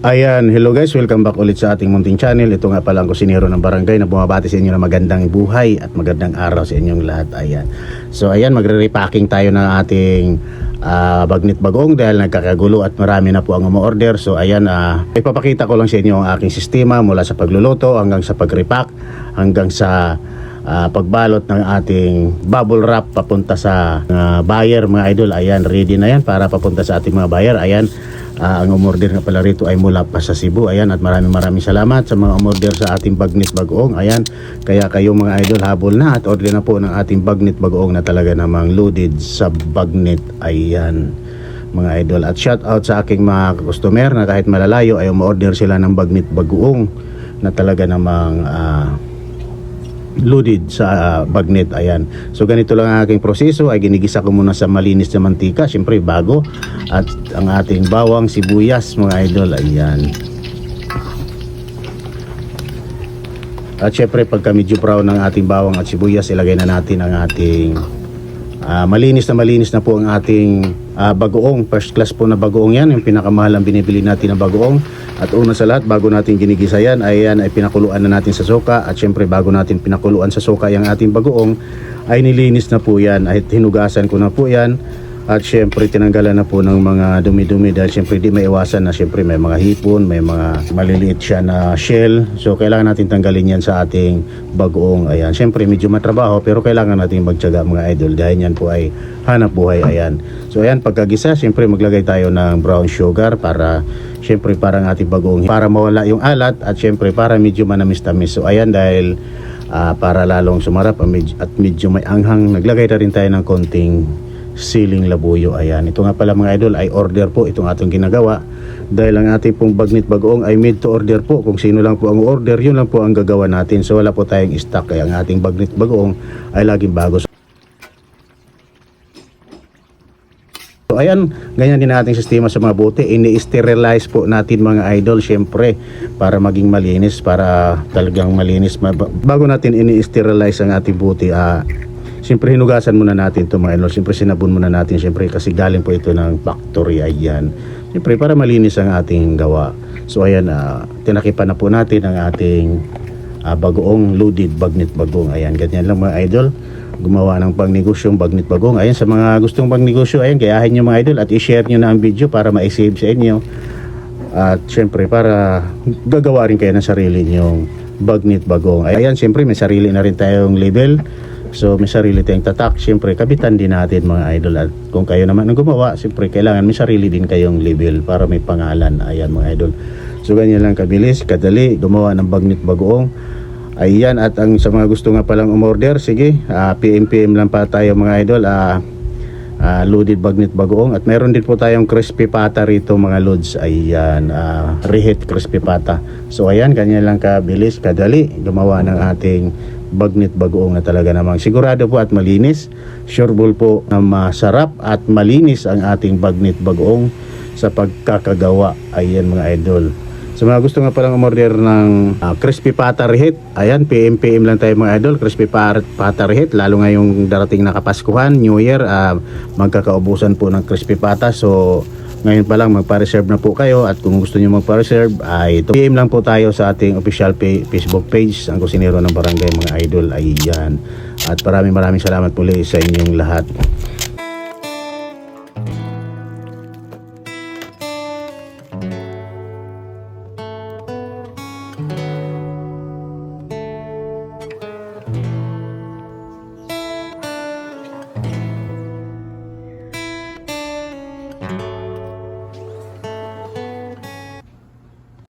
Ayan, hello guys, welcome back ulit sa ating munting channel. Ito nga pala ang kusinero ng barangay na bumabati sa inyo ng magandang buhay at magandang araw sa inyong lahat. Ayan. So ayan, magre-repacking tayo ng ating ah, bagnit bagong dahil nagkakagulo at marami na po ang umorder. So ayan, uh, ipapakita ko lang sa inyo ang aking sistema mula sa pagluluto hanggang sa pag-repack hanggang sa ah, pagbalot ng ating bubble wrap papunta sa ah, buyer mga idol. Ayan, ready na yan para papunta sa ating mga buyer. Ayan, Ah, ang umorder nga pala rito ay mula pa sa Cebu. Ayan, at maraming maraming salamat sa mga umorder sa ating Bagnet Bagoong. Ayan, kaya kayo mga idol habol na at order na po ng ating Bagnet Bagoong na talaga namang loaded sa Bagnet. Ayan mga idol. At shout out sa aking mga customer na kahit malalayo ay umorder sila ng Bagnet Bagoong na talaga namang ah, loaded sa ah, bagnet ayan. So ganito lang ang aking proseso. Ay ginigisa ko muna sa malinis na mantika. Syempre bago. At ang ating bawang sibuyas mga idol ayan. At syempre pagka medyo brown ng ating bawang at sibuyas ilagay na natin ang ating ah, malinis na malinis na po ang ating ah, bagoong. First class po na bagoong yan. Yung pinakamahal ang binibili natin na bagoong. At una sa lahat bago natin ginigisa yan ay yan ay pinakuluan na natin sa suka at syempre bago natin pinakuluan sa suka yung ating bagoong ay nilinis na po yan. At hinugasan ko na po yan at syempre tinanggalan na po ng mga dumi-dumi dahil syempre di maiwasan na syempre may mga hipon, may mga maliliit siya na shell. So kailangan natin tanggalin yan sa ating bagoong. Ayan, syempre medyo matrabaho pero kailangan natin magtiyaga mga idol dahil yan po ay hanap buhay. Ayan. So ayan, pagkagisa, syempre maglagay tayo ng brown sugar para syempre parang ating bagoong para mawala yung alat at syempre para medyo manamis-tamis. So ayan dahil ah, para lalong sumarap at medyo may anghang, naglagay na rin tayo ng konting siling labuyo. Ayan. Ito nga pala mga idol ay order po itong atong ginagawa. Dahil ang ating pong bagnit bagoong ay made to order po. Kung sino lang po ang order, yun lang po ang gagawa natin. So wala po tayong stock. Kaya ang ating bagnit bagoong ay laging bago. So ayan, ganyan din nating sistema sa mga bote. Ini-sterilize po natin mga idol syempre para maging malinis, para talagang malinis. Ma- Bago natin ini-sterilize ang ating bote, ah, Siyempre hinugasan muna natin ito mga idol. Siyempre sinabon muna natin siyempre kasi galing po ito ng factory ayan. Siyempre para malinis ang ating gawa. So ayan, ah, tinakipan na po natin ang ating ah, bagoong loaded bagnet bagong. Ayan, ganyan lang mga idol. Gumawa ng pangnegosyong bagnet bagong. Ayan, sa mga gustong pangnegosyo, ayan, gayahin nyo mga idol at i-share nyo na ang video para ma-save sa inyo. At syempre para gagawa rin kayo ng sarili nyong bagnet bagong. Ayan, syempre may sarili na rin tayong label. So may sarili tayong tatak. Syempre kapitan din natin mga idol. At kung kayo naman ang gumawa, syempre kailangan may sarili din kayong label para may pangalan. Ayan mga idol. So ganyan lang kabilis, kadali, gumawa ng bagnet bagoong. Ayan at ang sa mga gusto nga palang umorder, sige, ah, PM PM lang pa tayo mga idol. Ah, ah, loaded bagnet bagoong. At meron din po tayong crispy pata rito mga loads ayan uh, reheat crispy pata. So ayan ganyan lang kabilis kadali gumawa ng ating bagnet bagoong na talaga namang sigurado po at malinis. Sure ball po na masarap at malinis ang ating bagnet bagoong sa pagkakagawa. Ayan mga idol sa mga gusto nga palang umorder ng ah, crispy pata reheat, ayan, PM PM lang tayo mga idol, crispy pa- pata reheat, lalo ngayong darating na Kapaskuhan, New Year, ah, magkakaubusan po ng crispy pata. So, ngayon pa lang magpa-reserve na po kayo at kung gusto niyo magpa-reserve ay PM lang po tayo sa ating official pa- Facebook page, ang kusinero ng barangay mga idol, ayan. At maraming maraming salamat muli sa inyong lahat.